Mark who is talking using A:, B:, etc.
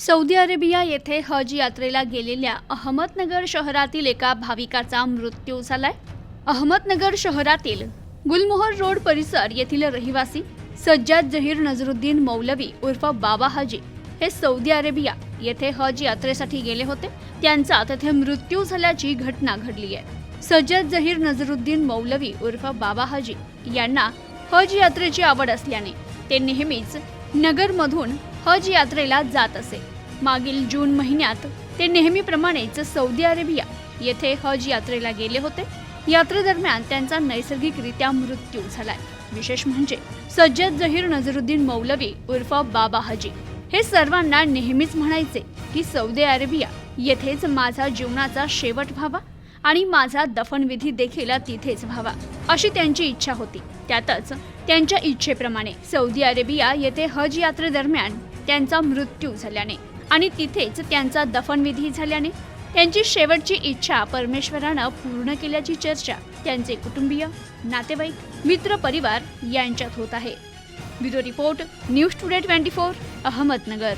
A: Saudi Arabia येथे हज यात्रेला गेलेल्या अहमदनगर शहरातील एका भाविकाचा मृत्यू झालाय. अहमदनगर शहरातील गुलमोहर रोड परिसर येथील रहिवासी सज्जाद जहीर नजरुद्दीन मौलवी उर्फ बाबा हाजी हे सौदी अरेबिया येथे हज यात्रेसाठी गेले होते. त्यांचा तेथे मृत्यू झाल्याची घटना घडली आहे. सज्जाद जहीर नजरुद्दीन मौलवी उर्फ बाबा हाजी यांना हज यात्रेची आवड असल्याने ते नेहमीच नगरमधून हज यात्रेला जात असे. मागील जून महिन्यात ते नेहमीप्रमाणेच सौदी अरेबिया येथे हज यात्रेला गेले होते. यात्रेदरम्यान त्यांचा नैसर्गिकरित्या मृत्यू झालाय. विशेष म्हणजे सज्जद जहीर नजरुद्दीन मौलवी उर्फ बाबा हजी हे सर्वांना नेहमीच म्हणायचे की सौदी अरेबिया येथेच माझा जीवनाचा शेवट व्हावा. आणि माझा दफनविधी देखील तिथेच व्हावा अशी त्यांची इच्छा होती. त्यातच त्यांच्या इच्छेप्रमाणे सौदी अरेबिया येथे हज यात्रेदरम्यान त्यांचा मृत्यू झाल्याने आणि तिथेच त्यांचा दफनविधी झाल्याने त्यांची शेवटची इच्छा परमेश्वरानं पूर्ण केल्याची चर्चा त्यांचे कुटुंबीय नातेवाईक मित्र परिवार यांच्यात होत आहे. Bureau report news today twenty four Ahmednagar.